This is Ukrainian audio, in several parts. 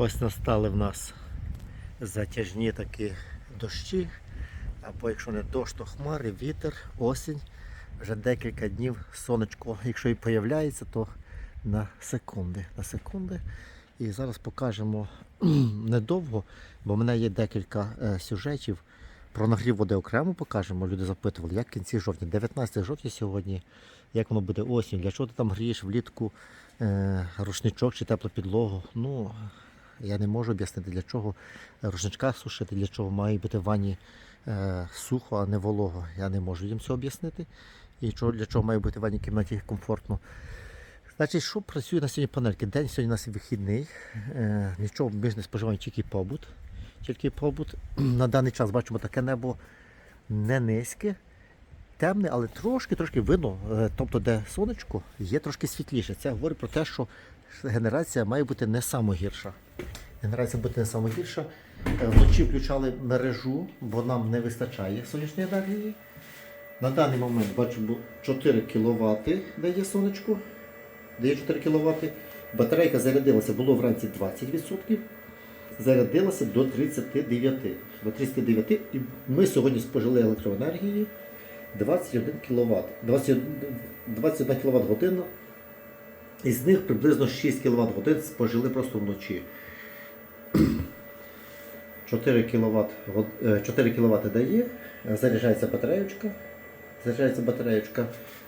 Ось настали в нас затяжні такі дощі, або якщо не дощ, то хмари, вітер, осінь. Вже декілька днів сонечко, якщо і появляється, то на секунди. На секунди. І зараз покажемо недовго, бо в мене є декілька е, сюжетів. Про нагрів води окремо покажемо. Люди запитували, як в кінці жовтня, 19 жовтня сьогодні, як воно буде осінь, для чого ти там грієш влітку е, рушничок чи теплу підлогу. Ну, я не можу об'яснити, для чого рушничка сушити, для чого має бути в ванні е, сухо, а не волого. Я не можу їм цього об'яснити. І для чого має бути в ванній кімнаті комфортно. Значить, що працює на сьогодні панельки? День сьогодні у нас вихідний. Е, нічого ми ж не споживаємо, тільки побут. Тільки побут. На даний час бачимо таке небо не низьке, темне, але трошки-трошки видно, е, тобто де сонечко, є трошки світліше. Це говорить про те, що генерація має бути не самогірша. Генерація бути не самогірша. Е, Вночі включали мережу, бо нам не вистачає сонячної енергії. На даний момент бачимо 4 кВт дає сонечко. Дає 4 кВт. Батарейка зарядилася, було вранці 20%. Зарядилася до 39. До 39. І ми сьогодні спожили електроенергії 21 кВт. 21, 21 кВт година. Із них приблизно 6 кВт годин спожили просто вночі. 4 кВт, 4 кВт дає, заряджається батареєчка. Заряджається батареєчка.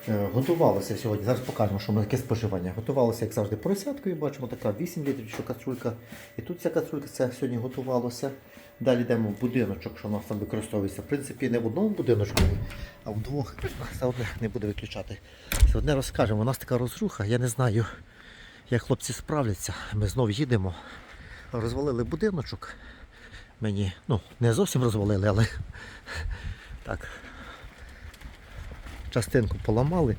Е, Готувалося сьогодні. Зараз покажемо, що ми таке споживання. Готувалося, як завжди, поросяткою. Бачимо, така 8 літрів, що каструлька. І тут ця каструлька це сьогодні готувалося. Далі йдемо в будиночок, що у нас там використовується. В принципі, не в одному будиночку, а в двох. Це одне не буде виключати. Це одне розкажемо. У нас така розруха, я не знаю, як хлопці справляться. Ми знову їдемо. Розвалили будиночок. Мені, ну, не зовсім розвалили, але так, частинку поламали.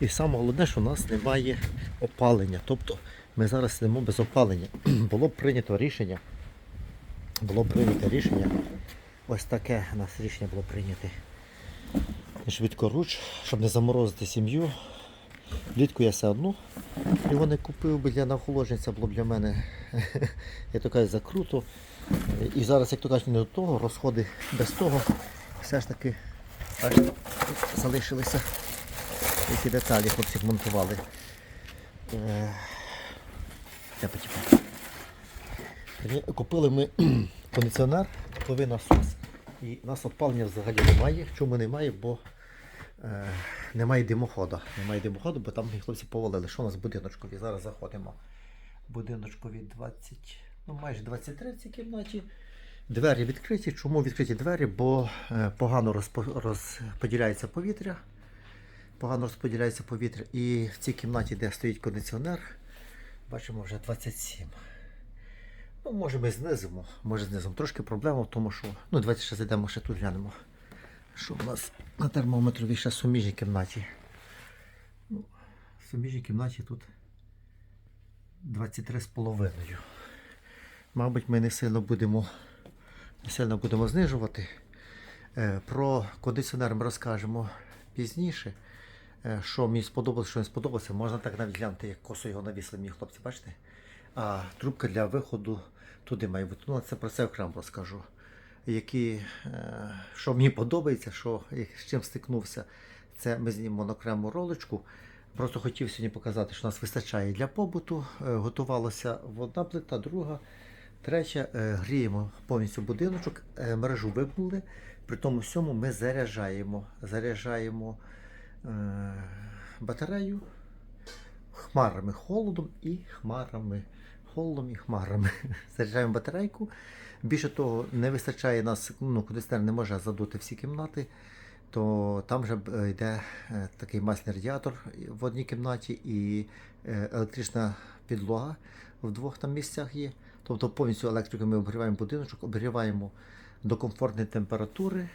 І саме головне, що у нас немає опалення. Тобто ми зараз сидимо без опалення. Було б прийнято рішення. Було прийнято рішення. Ось таке у нас рішення було прийнято. Швидкоруч, щоб не заморозити сім'ю. Влітку я все одно його не купив би для охолодження, це було б для мене, я то кажу, закруто. І зараз, як то кажуть, не до того, розходи без того, все ж таки аж залишилися які деталі хлопці монтували. Е. Купили ми кондиціонер, тепловий насос. І у нас опалення взагалі немає. Чому немає? Бо е, немає димоходу. Немає димоходу, бо там хлопці повалили. Що у нас будиночкові? Зараз заходимо. Будиночкові 20, ну майже 23 в цій кімнаті. Двері відкриті. Чому відкриті двері? Бо е, погано розподіляється повітря. Погано розподіляється повітря. І в цій кімнаті, де стоїть кондиціонер, бачимо вже 27. Ну, може ми знизимо, може знизимо. Трошки проблема в тому, що. Ну, давайте ще зайдемо, ще тут глянемо. Що в нас на термометрові ще суміжній кімнаті. Ну, в суміжній кімнаті тут 23,5. Мабуть, ми не сильно будемо, сильно будемо знижувати. Е, Про кондиціонер ми розкажемо пізніше. Е, Що мені сподобалося, що не сподобалося, можна так навіть глянути, як косо його навісли мені хлопці, бачите? А трубка для виходу туди має бути. Ну, це про це окремо розкажу. Які, е, що мені подобається, що з чим стикнувся, це ми знімемо окрему роличку. Просто хотів сьогодні показати, що нас вистачає для побуту. Готувалася одна плита, друга, третя. Е, Гріємо повністю будиночок, е, мережу вимкнули. При тому всьому ми заряджаємо, заряджаємо е, батарею хмарами, холодом і хмарами. Холодом і хмарами. Заряджаємо батарейку. Більше того, не вистачає нас, ну, кондиціонер не може задути всі кімнати, то там вже йде такий масляний радіатор в одній кімнаті і електрична підлога в двох там місцях є. Тобто повністю електрикою ми обігріваємо будиночок, обігріваємо до комфортної температури.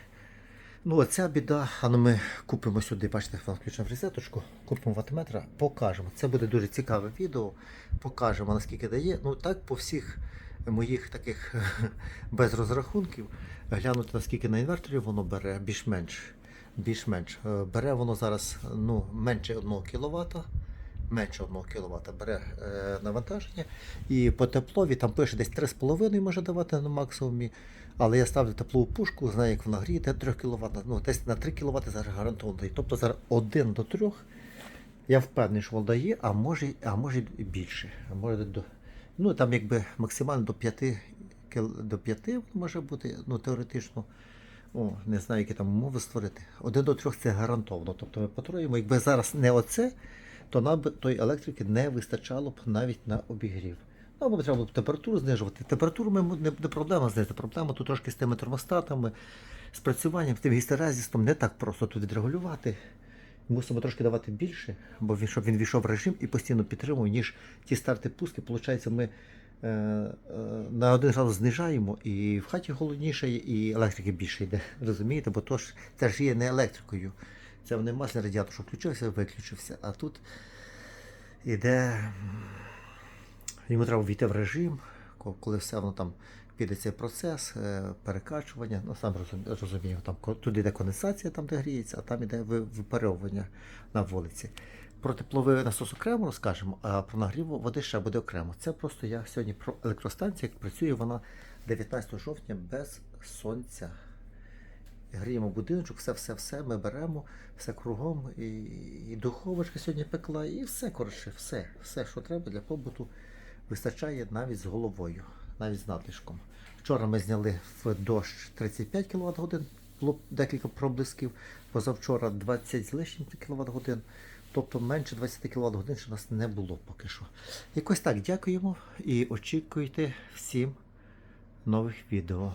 Ну, оця біда, а ну ми купимо сюди, бачите, включимо розеточку, купимо ватметра, покажемо. Це буде дуже цікаве відео. Покажемо, наскільки дає. Ну так по всіх моїх таких без розрахунків. Глянути, наскільки на інверторі воно бере більш-менш. Більш-менш. Е, Бере воно зараз ну, менше 1 кВт. Менше 1 кВт бере е, навантаження. І по теплові там пише десь 3,5 може давати на максимумі. Але я ставлю теплову пушку, знаю, як вона гріє, 3 кВт. Ну, десь на 3 кВт зараз гарантовано. Тобто зараз 1 до 3. Я впевнений, що вона дає, а може, а може і більше. А може до, ну, там якби максимально до 5, кіл- до 5 може бути, ну, теоретично. О, не знаю, які там умови створити. Один до трьох це гарантовано. Тобто ми потроїмо. Якби зараз не оце, то нам би тої електрики не вистачало б навіть на обігрів. Ну, або треба було б температуру знижувати. Температуру ми не, не проблема знизити. Проблема тут трошки з тими термостатами, з працюванням, з тим гістерезістом не так просто тут відрегулювати. Мусимо трошки давати більше, бо він, щоб він війшов в режим і постійно підтримував, ніж ті старти пуски. Получається, ми е, е, на один градус знижаємо, і в хаті холодніше, і електрики більше йде. Розумієте? Бо то ж це ж є не електрикою. Це не масляний радіатор, що включився, виключився. А тут іде. Йому треба війти в режим, коли все воно там піде цей процес е, перекачування. Ну, сам розумію, там туди йде конденсація, там де гріється, а там йде ви- випарювання на вулиці. Про тепловий насос окремо розкажемо, а про нагрів води ще буде окремо. Це просто я сьогодні про електростанцію, як працює вона 19 жовтня без сонця. Гріємо будиночок, все, все, все ми беремо, все кругом, і, і духовочка сьогодні пекла, і все, коротше, все, все, що треба для побуту, вистачає навіть з головою, навіть з надлишком. Вчора ми зняли в дощ 35 кВт годин, було декілька проблисків, позавчора 20 з лишнім кВт годин, тобто менше 20 кВт годин ще нас не було поки що. Якось так, дякуємо і очікуйте всім нових відео.